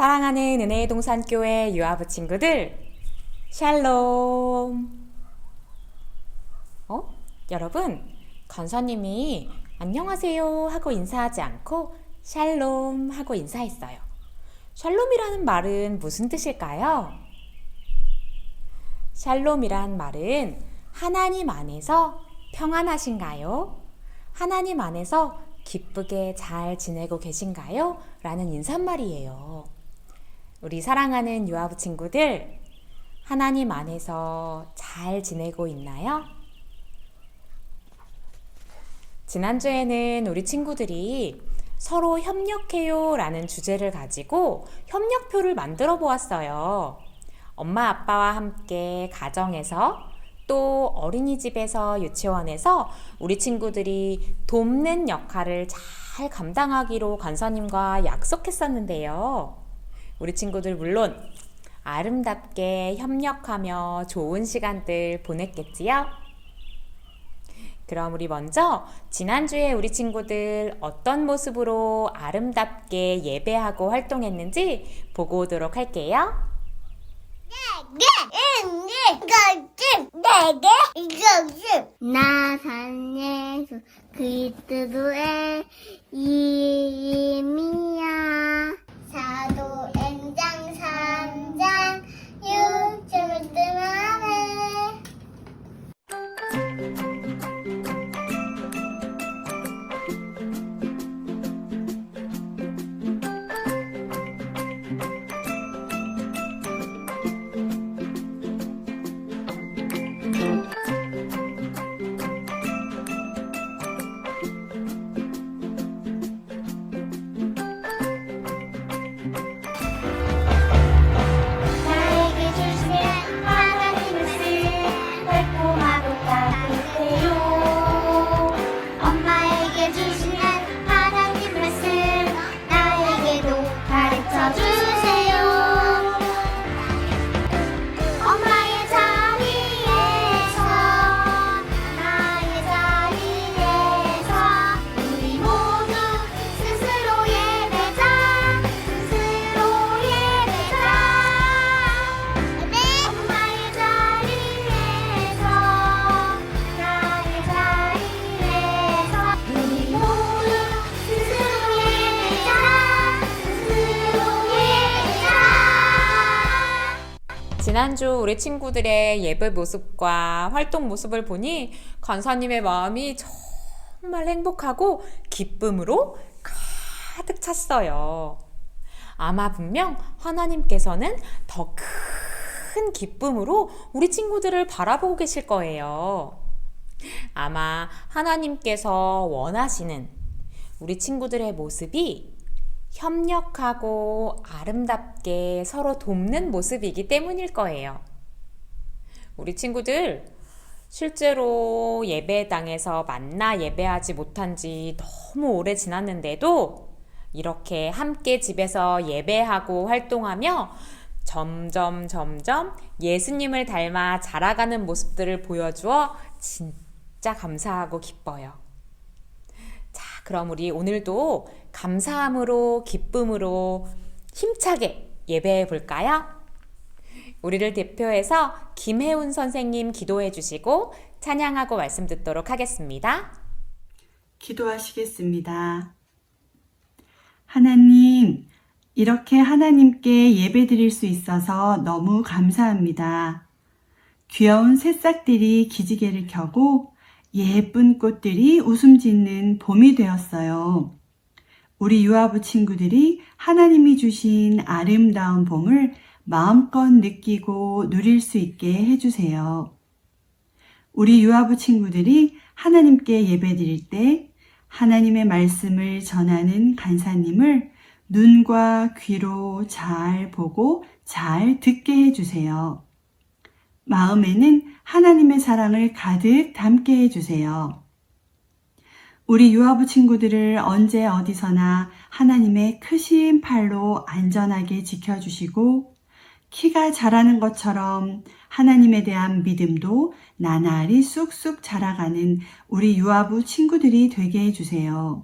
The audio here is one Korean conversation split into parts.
사랑하는 은혜의 동산교회 유아부 친구들, 샬롬. 어? 여러분, 간사님이 안녕하세요 하고 인사하지 않고 샬롬 하고 인사했어요. 샬롬이라는 말은 무슨 뜻일까요? 샬롬이란 말은 하나님 안에서 평안하신가요? 하나님 안에서 기쁘게 잘 지내고 계신가요? 라는 인사말이에요. 우리 사랑하는 유아부 친구들, 하나님 안에서 잘 지내고 있나요? 지난주에는 우리 친구들이 서로 협력해요 라는 주제를 가지고 협력표를 만들어 보았어요. 엄마 아빠와 함께 가정에서 또 어린이집에서 유치원에서 우리 친구들이 돕는 역할을 잘 감당하기로 간사님과 약속했었는데요. 우리 친구들 물론 아름답게 협력하며 좋은 시간들 보냈겠지요? 그럼 우리 먼저 지난주에 우리 친구들 어떤 모습으로 아름답게 예배하고 활동했는지 보고 오도록 할게요. 네 개, 네 개, 이거지. 나산 예수 그리스도의 이름이야. 사도행장 3장 육점을 뜨만해. 지난주 우리 친구들의 예배 모습과 활동 모습을 보니 간사님의 마음이 정말 행복하고 기쁨으로 가득 찼어요. 아마 분명 하나님께서는 더 큰 기쁨으로 우리 친구들을 바라보고 계실 거예요. 아마 하나님께서 원하시는 우리 친구들의 모습이 협력하고 아름답게 서로 돕는 모습이기 때문일 거예요. 우리 친구들, 실제로 예배당에서 만나 예배하지 못한 지 너무 오래 지났는데도 이렇게 함께 집에서 예배하고 활동하며 점점 점점 예수님을 닮아 자라가는 모습들을 보여주어 진짜 감사하고 기뻐요. 자, 그럼 우리 오늘도 감사함으로 기쁨으로 힘차게 예배해 볼까요? 우리를 대표해서 김혜운 선생님 기도해 주시고 찬양하고 말씀 듣도록 하겠습니다. 기도하시겠습니다. 하나님, 이렇게 하나님께 예배 드릴 수 있어서 너무 감사합니다. 귀여운 새싹들이 기지개를 켜고 예쁜 꽃들이 웃음 짓는 봄이 되었어요. 우리 유아부 친구들이 하나님이 주신 아름다운 봄을 마음껏 느끼고 누릴 수 있게 해주세요. 우리 유아부 친구들이 하나님께 예배 드릴 때 하나님의 말씀을 전하는 간사님을 눈과 귀로 잘 보고 잘 듣게 해주세요. 마음에는 하나님의 사랑을 가득 담게 해주세요. 우리 유아부 친구들을 언제 어디서나 하나님의 크신 팔로 안전하게 지켜주시고 키가 자라는 것처럼 하나님에 대한 믿음도 나날이 쑥쑥 자라가는 우리 유아부 친구들이 되게 해주세요.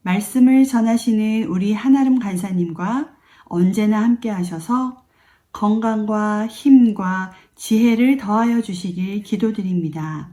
말씀을 전하시는 우리 한아름 간사님과 언제나 함께 하셔서 건강과 힘과 지혜를 더하여 주시길 기도드립니다.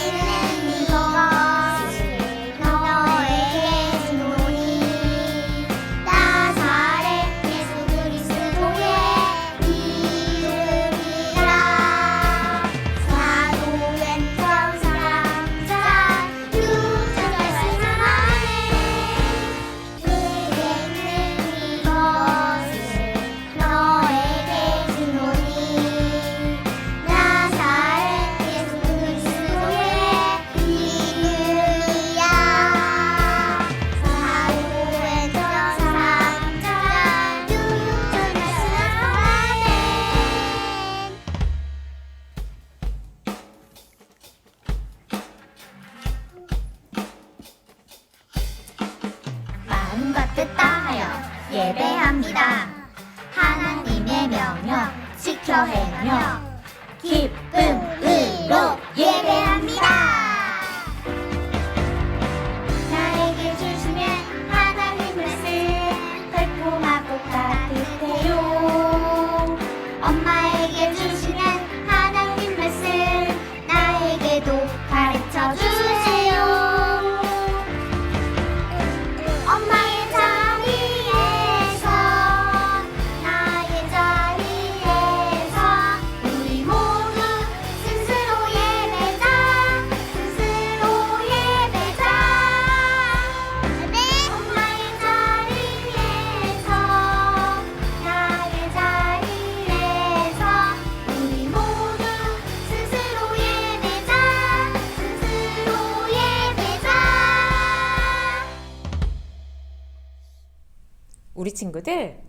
친구들,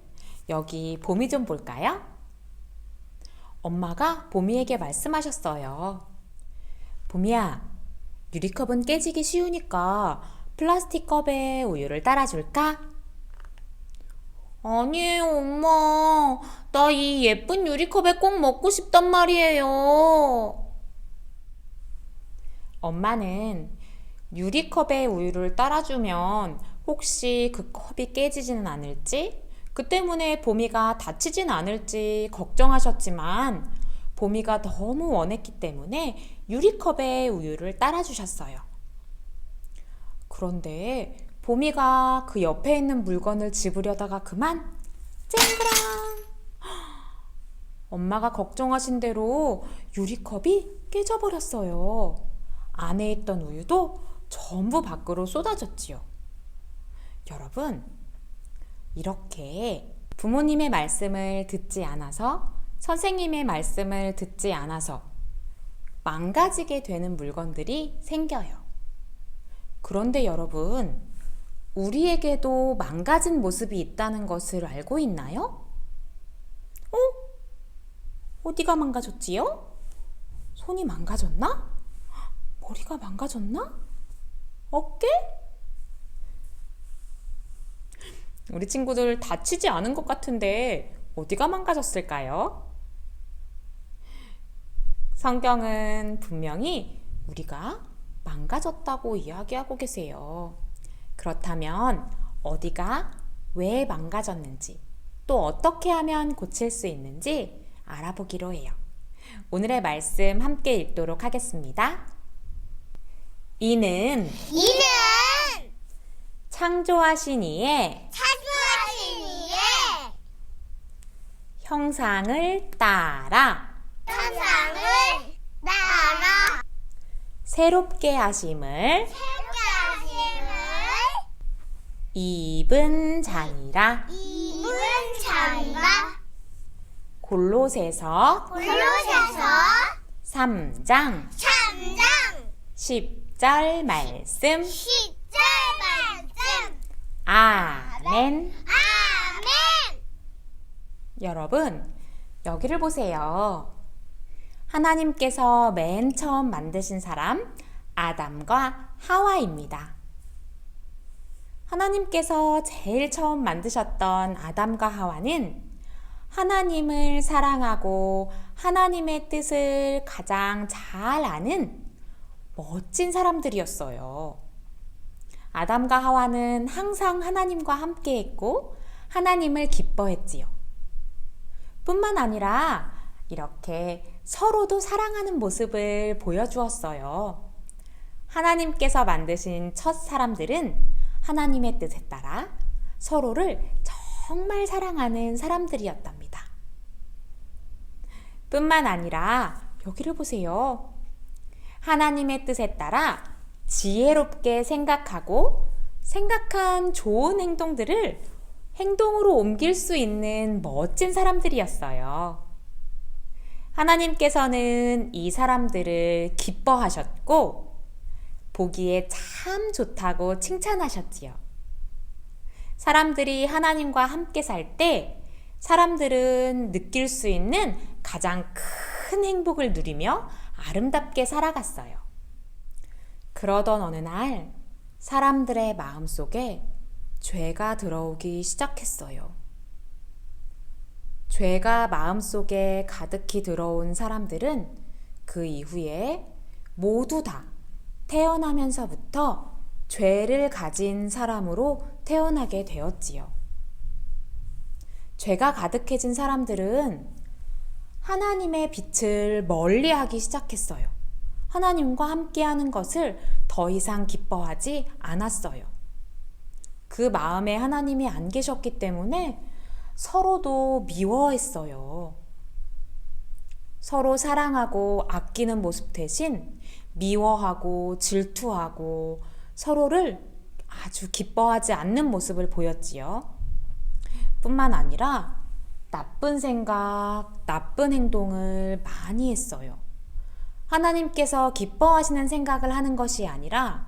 여기 봄이 좀 볼까요? 엄마가 봄이에게 말씀하셨어요. 봄이야, 유리컵은 깨지기 쉬우니까 플라스틱 컵에 우유를 따라줄까? 아니에요, 엄마. 나 이 예쁜 유리컵에 꼭 먹고 싶단 말이에요. 엄마는 유리컵에 우유를 따라주면 혹시 그 컵이 깨지지는 않을지, 그 때문에 봄이가 다치진 않을지 걱정하셨지만, 봄이가 너무 원했기 때문에 유리컵에 우유를 따라주셨어요. 그런데 봄이가 그 옆에 있는 물건을 집으려다가 그만 쨍그랑 엄마가 걱정하신 대로 유리컵이 깨져버렸어요. 안에 있던 우유도 전부 밖으로 쏟아졌지요. 여러분, 이렇게 부모님의 말씀을 듣지 않아서 선생님의 말씀을 듣지 않아서 망가지게 되는 물건들이 생겨요. 그런데 여러분, 우리에게도 망가진 모습이 있다는 것을 알고 있나요? 어? 어디가 망가졌지요? 손이 망가졌나? 머리가 망가졌나? 어깨? 우리 친구들 다치지 않은 것 같은데 어디가 망가졌을까요? 성경은 분명히 우리가 망가졌다고 이야기하고 계세요. 그렇다면 어디가 왜 망가졌는지 또 어떻게 하면 고칠 수 있는지 알아보기로 해요. 오늘의 말씀 함께 읽도록 하겠습니다. 이는 이는 창조하신 이의 차주하신 이의 형상을 따라 천상을 따라 새롭게 하심을 새롭게 하심을 입은 자니라 입은 자리가 골로새서 골로새서 3장 3장 10절 말씀 10절 말씀 아멘. 아멘. 여러분 여기를 보세요. 하나님께서 맨 처음 만드신 사람 아담과 하와입니다. 하나님께서 제일 처음 만드셨던 아담과 하와는 하나님을 사랑하고 하나님의 뜻을 가장 잘 아는 멋진 사람들이었어요. 아담과 하와는 항상 하나님과 함께 했고 하나님을 기뻐했지요. 뿐만 아니라 이렇게 서로도 사랑하는 모습을 보여주었어요. 하나님께서 만드신 첫 사람들은 하나님의 뜻에 따라 서로를 정말 사랑하는 사람들이었답니다. 뿐만 아니라 여기를 보세요. 하나님의 뜻에 따라 지혜롭게 생각하고 생각한 좋은 행동들을 행동으로 옮길 수 있는 멋진 사람들이었어요. 하나님께서는 이 사람들을 기뻐하셨고 보기에 참 좋다고 칭찬하셨지요. 사람들이 하나님과 함께 살 때 사람들은 느낄 수 있는 가장 큰 행복을 누리며 아름답게 살아갔어요. 그러던 어느 날 사람들의 마음 속에 죄가 들어오기 시작했어요. 죄가 마음속에 가득히 들어온 사람들은 그 이후에 모두 다 태어나면서부터 죄를 가진 사람으로 태어나게 되었지요. 죄가 가득해진 사람들은 하나님의 빛을 멀리 하기 시작했어요. 하나님과 함께하는 것을 더 이상 기뻐하지 않았어요. 그 마음에 하나님이 안 계셨기 때문에 서로도 미워했어요. 서로 사랑하고 아끼는 모습 대신 미워하고 질투하고 서로를 아주 기뻐하지 않는 모습을 보였지요. 뿐만 아니라 나쁜 생각, 나쁜 행동을 많이 했어요. 하나님께서 기뻐하시는 생각을 하는 것이 아니라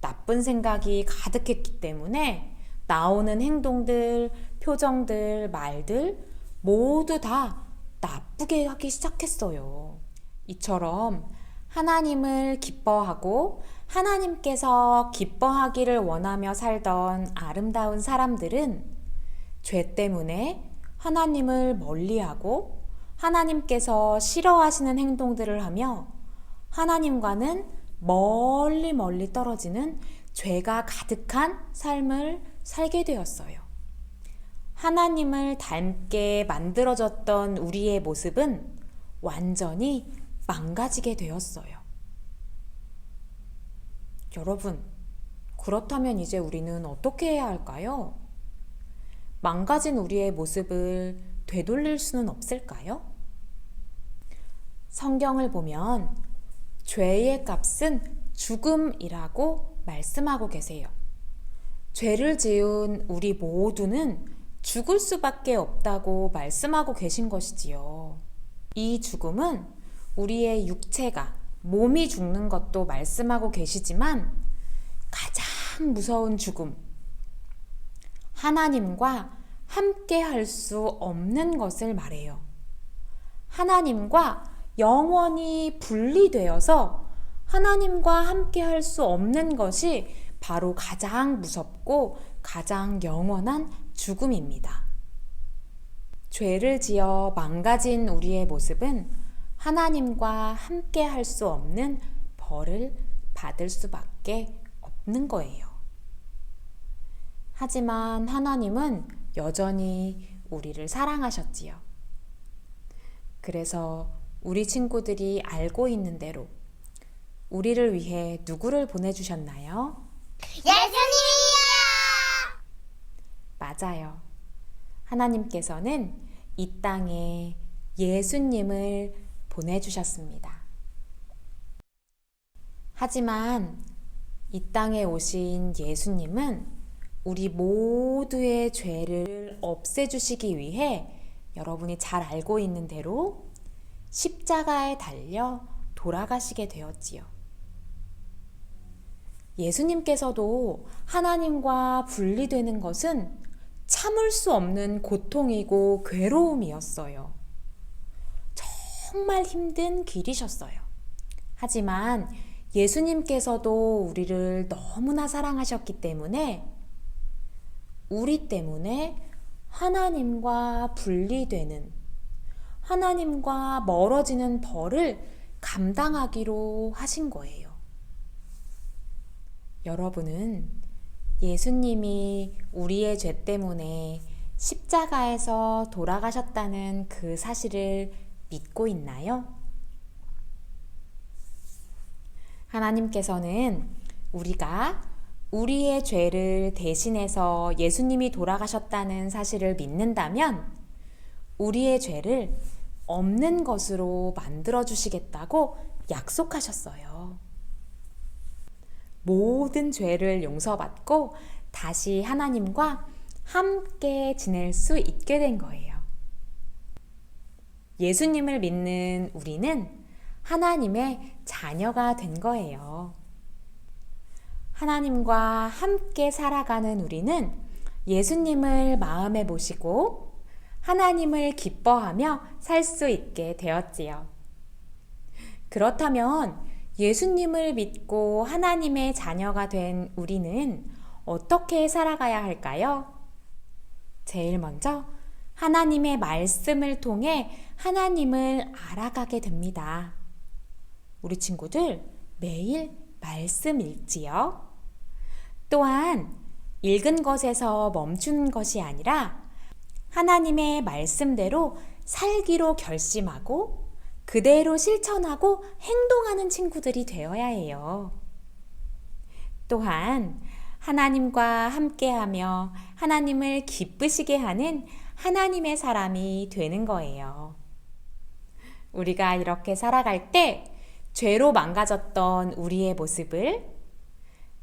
나쁜 생각이 가득했기 때문에 나오는 행동들, 표정들, 말들 모두 다 나쁘게 하기 시작했어요. 이처럼 하나님을 기뻐하고 하나님께서 기뻐하기를 원하며 살던 아름다운 사람들은 죄 때문에 하나님을 멀리하고 하나님께서 싫어하시는 행동들을 하며 하나님과는 멀리 멀리 떨어지는 죄가 가득한 삶을 살게 되었어요. 하나님을 닮게 만들어졌던 우리의 모습은 완전히 망가지게 되었어요. 여러분, 그렇다면 이제 우리는 어떻게 해야 할까요? 망가진 우리의 모습을 되돌릴 수는 없을까요? 성경을 보면 죄의 값은 죽음이라고 말씀하고 계세요. 죄를 지은 우리 모두는 죽을 수밖에 없다고 말씀하고 계신 것이지요. 이 죽음은 우리의 육체가 몸이 죽는 것도 말씀하고 계시지만 가장 무서운 죽음, 하나님과 함께 할 수 없는 것을 말해요. 하나님과 영원히 분리되어서 하나님과 함께 할 수 없는 것이 바로 가장 무섭고 가장 영원한 죽음입니다. 죄를 지어 망가진 우리의 모습은 하나님과 함께 할 수 없는 벌을 받을 수밖에 없는 거예요. 하지만 하나님은 여전히 우리를 사랑하셨지요. 그래서 우리 친구들이 알고 있는 대로 우리를 위해 누구를 보내주셨나요? 예수님이야! 맞아요. 하나님께서는 이 땅에 예수님을 보내주셨습니다. 하지만 이 땅에 오신 예수님은 우리 모두의 죄를 없애주시기 위해 여러분이 잘 알고 있는 대로 십자가에 달려 돌아가시게 되었지요. 예수님께서도 하나님과 분리되는 것은 참을 수 없는 고통이고 괴로움이었어요. 정말 힘든 길이셨어요. 하지만 예수님께서도 우리를 너무나 사랑하셨기 때문에 우리 때문에 하나님과 분리되는 하나님과 멀어지는 벌을 감당하기로 하신 거예요. 여러분은 예수님이 우리의 죄 때문에 십자가에서 돌아가셨다는 그 사실을 믿고 있나요? 하나님께서는 우리가 우리의 죄를 대신해서 예수님이 돌아가셨다는 사실을 믿는다면 우리의 죄를 없는 것으로 만들어 주시겠다고 약속하셨어요. 모든 죄를 용서받고 다시 하나님과 함께 지낼 수 있게 된 거예요. 예수님을 믿는 우리는 하나님의 자녀가 된 거예요. 하나님과 함께 살아가는 우리는 예수님을 마음에 모시고 하나님을 기뻐하며 살 수 있게 되었지요. 그렇다면 예수님을 믿고 하나님의 자녀가 된 우리는 어떻게 살아가야 할까요? 제일 먼저 하나님의 말씀을 통해 하나님을 알아가게 됩니다. 우리 친구들 매일 말씀 읽지요. 또한 읽은 것에서 멈추는 것이 아니라 하나님의 말씀대로 살기로 결심하고 그대로 실천하고 행동하는 친구들이 되어야 해요. 또한 하나님과 함께하며 하나님을 기쁘시게 하는 하나님의 사람이 되는 거예요. 우리가 이렇게 살아갈 때 죄로 망가졌던 우리의 모습을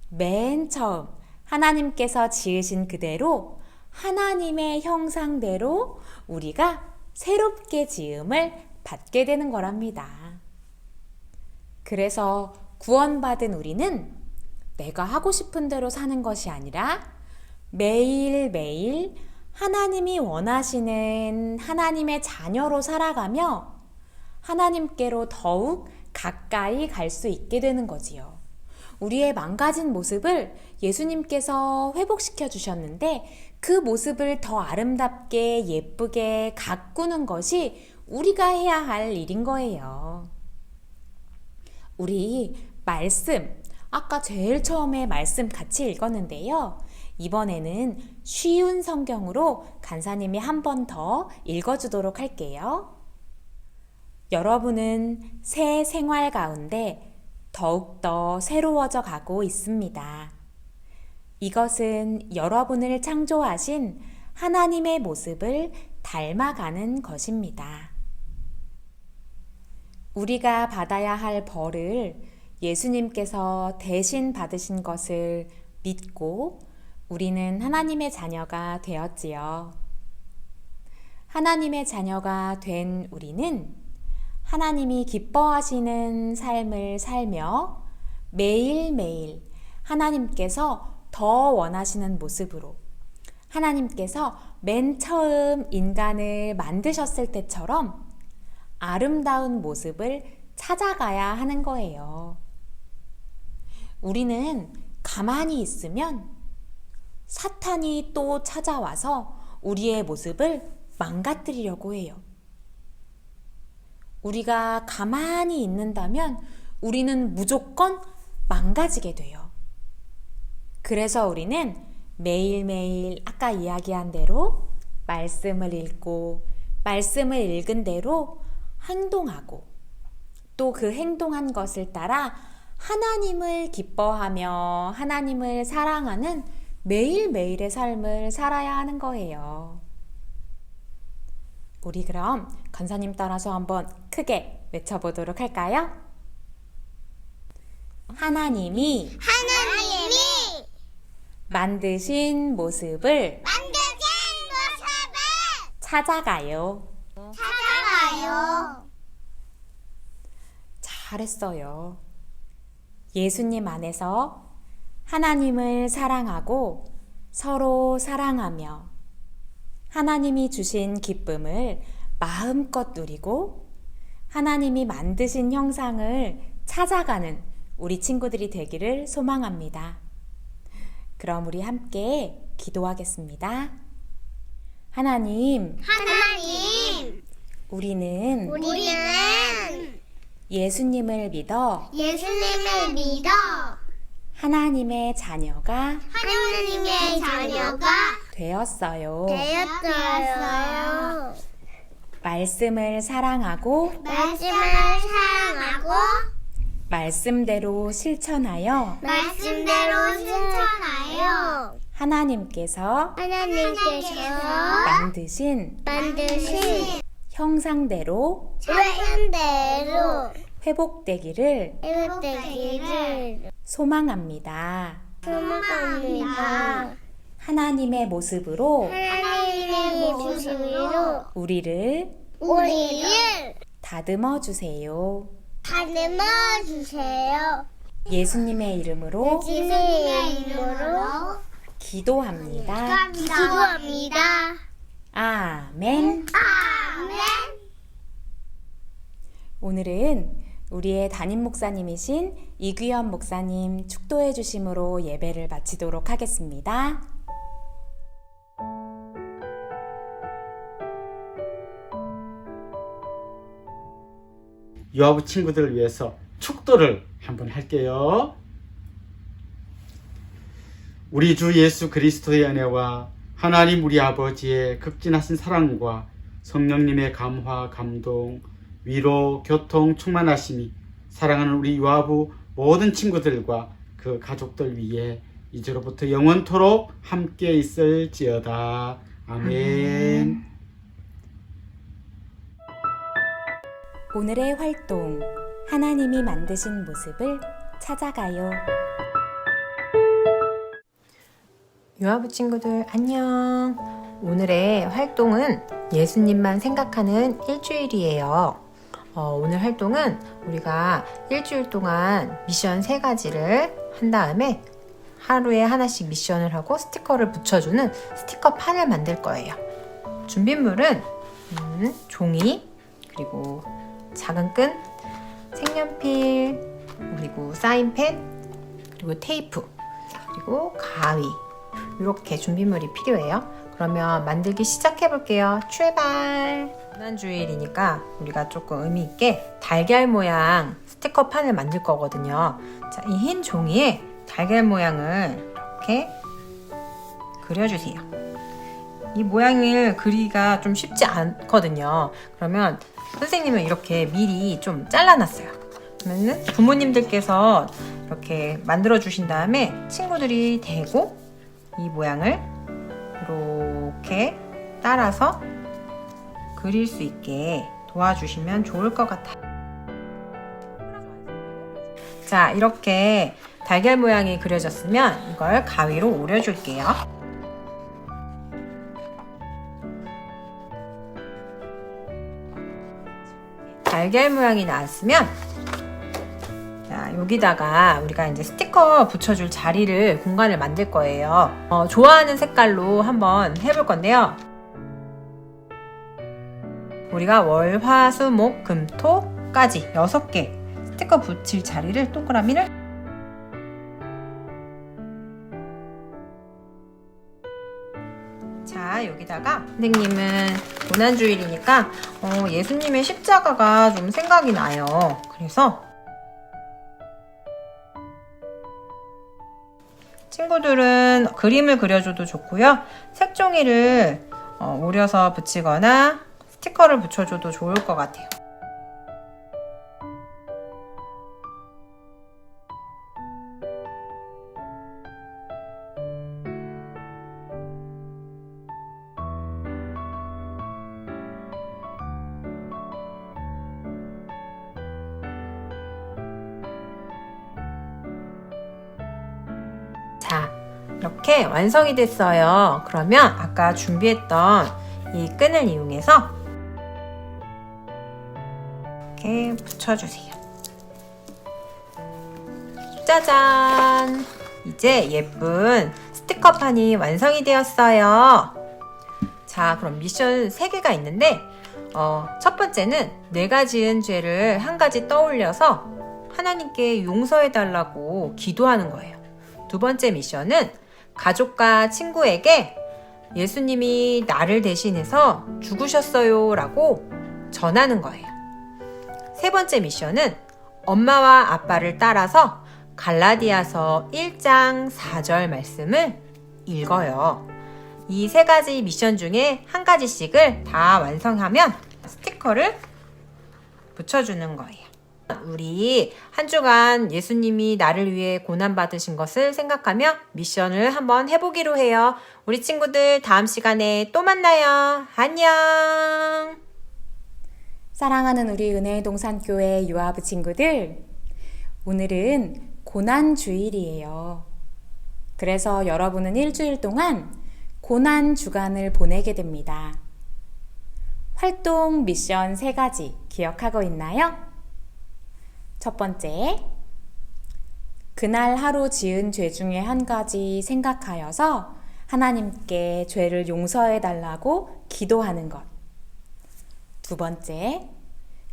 맨 처음 하나님께서 지으신 그대로 하나님의 형상대로 우리가 새롭게 지음을 받게 되는 거랍니다. 그래서 구원받은 우리는 내가 하고 싶은 대로 사는 것이 아니라 매일매일 하나님이 원하시는 하나님의 자녀로 살아가며 하나님께로 더욱 가까이 갈 수 있게 되는 거지요. 우리의 망가진 모습을 예수님께서 회복시켜 주셨는데 그 모습을 더 아름답게 예쁘게 가꾸는 것이 우리가 해야 할 일인 거예요. 우리 말씀, 아까 제일 처음에 말씀 같이 읽었는데요. 이번에는 쉬운 성경으로 간사님이 한 번 더 읽어주도록 할게요. 여러분은 새 생활 가운데 더욱더 새로워져 가고 있습니다. 이것은 여러분을 창조하신 하나님의 모습을 닮아가는 것입니다. 우리가 받아야 할 벌을 예수님께서 대신 받으신 것을 믿고 우리는 하나님의 자녀가 되었지요. 하나님의 자녀가 된 우리는 하나님이 기뻐하시는 삶을 살며 매일매일 하나님께서 더 원하시는 모습으로 하나님께서 맨 처음 인간을 만드셨을 때처럼 아름다운 모습을 찾아가야 하는 거예요. 우리는 가만히 있으면 사탄이 또 찾아와서 우리의 모습을 망가뜨리려고 해요. 우리가 가만히 있는다면 우리는 무조건 망가지게 돼요. 그래서 우리는 매일매일 아까 이야기한 대로 말씀을 읽고 말씀을 읽은 대로 행동하고 또 그 행동한 것을 따라 하나님을 기뻐하며 하나님을 사랑하는 매일매일의 삶을 살아야 하는 거예요. 우리 그럼 건사님 따라서 한번 크게 외쳐보도록 할까요? 하나님이 하나님이 만드신 모습을 만드신 찾아가요. 찾아가요. 잘했어요. 예수님 안에서 하나님을 사랑하고 서로 사랑하며 하나님이 주신 기쁨을 마음껏 누리고 하나님이 만드신 형상을 찾아가는 우리 친구들이 되기를 소망합니다. 그럼 우리 함께 기도하겠습니다. 하나님, 하나님, 우리는 우리는 예수님을 믿어 예수님을 믿어 하나님의 자녀가 하나님의 자녀가 되었어요. 되었어요. 말씀을 사랑하고 말씀을 사랑하고 말씀대로 실천하여 말씀대로 실천하여 하나님께서 하나님께서 만드신 만드신 형상대로 말씀대로 회복되기를 회복되기를 소망합니다. 소망합니다. 하나님의 모습으로 하나님의 모습으로 우리를 우리를 다듬어 주세요. 다듬어 주세요. 예수님의 이름으로 예수님의 이름으로 기도합니다. 기도합니다. 아멘. 아멘. 오늘은 우리의 담임 목사님이신 이규현 목사님 축도해 주심으로 예배를 마치도록 하겠습니다. 유아부 친구들을 위해서 축도를 한번 할게요. 우리 주 예수 그리스도의 은혜와 하나님 우리 아버지의 극진하신 사랑과 성령님의 감화, 감동, 위로, 교통, 충만하심이 사랑하는 우리 유아부 모든 친구들과 그 가족들 위해 이제로부터 영원토록 함께 있을지어다. 아멘. 오늘의 활동 하나님이 만드신 모습을 찾아가요. 유아부 친구들 안녕. 오늘의 활동은 예수님만 생각하는 일주일이에요. 어, 오늘 활동은 우리가 일주일 동안 미션 세 가지를 한 다음에 하루에 하나씩 미션을 하고 스티커를 붙여주는 스티커 판을 만들 거예요. 준비물은 음, 종이 그리고 작은 끈, 색연필, 그리고 사인펜, 그리고 테이프, 그리고 가위 이렇게 준비물이 필요해요. 그러면 만들기 시작해 볼게요. 출발! 지난주일이니까 우리가 조금 의미 있게 달걀 모양 스티커 판을 만들 거거든요. 자, 이 흰 종이에 달걀 모양을 이렇게 그려주세요. 이 모양을 그리기가 좀 쉽지 않거든요. 그러면 선생님은 이렇게 미리 좀 잘라놨어요. 그러면은 부모님들께서 이렇게 만들어 주신 다음에 친구들이 대고 이 모양을 이렇게 따라서 그릴 수 있게 도와주시면 좋을 것 같아요. 자, 이렇게 달걀 모양이 그려졌으면 이걸 가위로 오려줄게요. 달걀 모양이 나왔으면 자, 여기다가 우리가 이제 스티커 붙여줄 자리를 공간을 만들 거예요. 어, 좋아하는 색깔로 한번 해볼 건데요. 우리가 월, 화, 수, 목, 금, 토까지 6개 스티커 붙일 자리를 동그라미를 여기다가 선생님은 고난주일이니까 어, 예수님의 십자가가 좀 생각이 나요. 그래서 친구들은 그림을 그려줘도 좋고요. 색종이를 어, 오려서 붙이거나 스티커를 붙여줘도 좋을 것 같아요. 완성이 됐어요. 그러면 아까 준비했던 이 끈을 이용해서 이렇게 붙여주세요. 짜잔! 이제 예쁜 스티커판이 완성이 되었어요. 자, 그럼 미션 3개가 있는데, 어, 첫 번째는 내가 지은 죄를 한 가지 떠올려서 하나님께 용서해달라고 기도하는 거예요. 두 번째 미션은 가족과 친구에게 예수님이 나를 대신해서 죽으셨어요 라고 전하는 거예요. 세 번째 미션은 엄마와 아빠를 따라서 갈라디아서 1장 4절 말씀을 읽어요. 이 세 가지 미션 중에 한 가지씩을 다 완성하면 스티커를 붙여주는 거예요. 우리 한 주간 예수님이 나를 위해 고난받으신 것을 생각하며 미션을 한번 해보기로 해요. 우리 친구들 다음 시간에 또 만나요. 안녕! 사랑하는 우리 은혜의 동산교회 유아부 친구들, 오늘은 고난 주일이에요. 그래서 여러분은 일주일 동안 고난 주간을 보내게 됩니다. 활동 미션 세 가지 기억하고 있나요? 첫 번째, 그날 하루 지은 죄 중에 한 가지 생각하여서 하나님께 죄를 용서해 달라고 기도하는 것. 두 번째,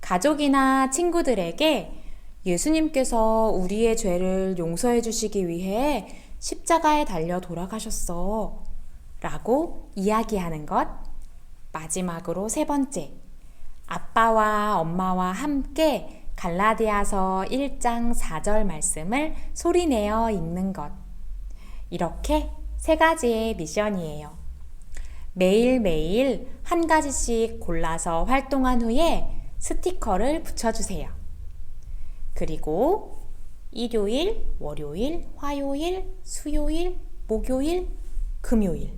가족이나 친구들에게 예수님께서 우리의 죄를 용서해 주시기 위해 십자가에 달려 돌아가셨어. 라고 이야기하는 것. 마지막으로 세 번째, 아빠와 엄마와 함께 갈라디아서 1장 4절 말씀을 소리내어 읽는 것. 이렇게 세 가지의 미션이에요. 매일매일 한 가지씩 골라서 활동한 후에 스티커를 붙여주세요. 그리고 일요일, 월요일, 화요일, 수요일, 목요일, 금요일.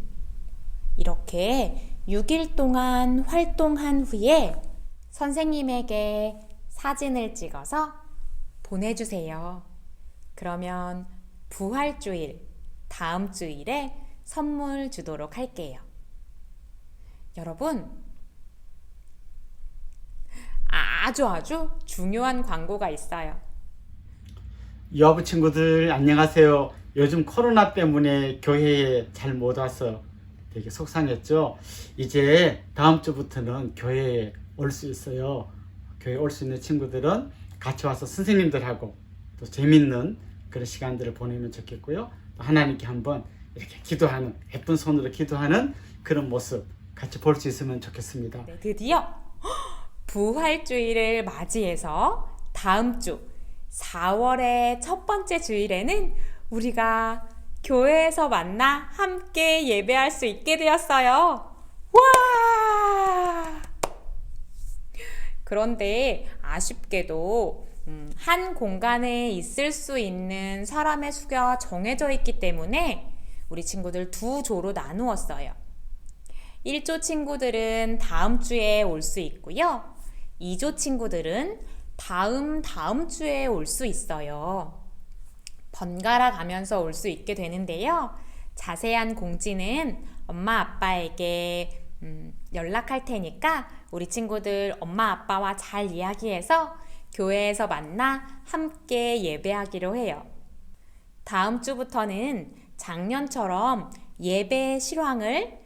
이렇게 6일 동안 활동한 후에 선생님에게 사진을 찍어서 보내주세요. 그러면 부활주일, 다음 주일에 선물 주도록 할게요. 여러분, 아주 아주 중요한 광고가 있어요. 유아부 친구들 안녕하세요. 요즘 코로나 때문에 교회에 잘 못 와서 되게 속상했죠. 이제 다음 주부터는 교회에 올 수 있어요. 교회 올 수 있는 친구들은 같이 와서 선생님들하고 또 재밌는 그런 시간들을 보내면 좋겠고요. 또 하나님께 한번 이렇게 기도하는 예쁜 손으로 기도하는 그런 모습 같이 볼 수 있으면 좋겠습니다. 네, 드디어 부활주일을 맞이해서 다음 주 4월의 첫 번째 주일에는 우리가 교회에서 만나 함께 예배할 수 있게 되었어요. 와! 그런데 아쉽게도 음, 한 공간에 있을 수 있는 사람의 수가 정해져 있기 때문에 우리 친구들 두 조로 나누었어요. 1조 친구들은 다음 주에 올 수 있고요. 2조 친구들은 다음 다음 주에 올 수 있어요. 번갈아 가면서 올 수 있게 되는데요. 자세한 공지는 엄마 아빠에게 음, 연락할 테니까 우리 친구들 엄마 아빠와 잘 이야기해서 교회에서 만나 함께 예배하기로 해요. 다음 주부터는 작년처럼 예배 실황을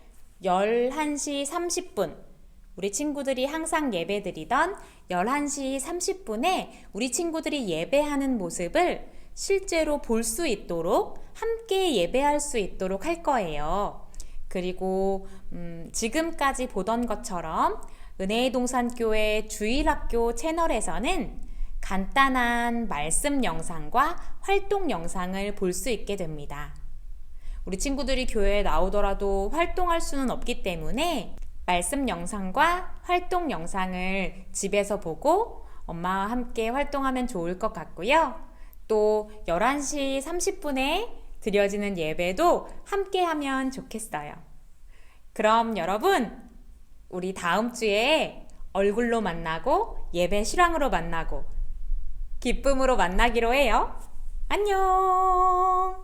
11시 30분 우리 친구들이 항상 예배 드리던 11시 30분에 우리 친구들이 예배하는 모습을 실제로 볼 수 있도록 함께 예배할 수 있도록 할 거예요. 그리고 음, 지금까지 보던 것처럼 은혜의 동산교회 주일학교 채널에서는 간단한 말씀 영상과 활동 영상을 볼 수 있게 됩니다. 우리 친구들이 교회에 나오더라도 활동할 수는 없기 때문에 말씀 영상과 활동 영상을 집에서 보고 엄마와 함께 활동하면 좋을 것 같고요. 또 11시 30분에 드려지는 예배도 함께 하면 좋겠어요. 그럼 여러분, 우리 다음 주에 얼굴로 만나고 예배 실황으로 만나고 기쁨으로 만나기로 해요. 안녕!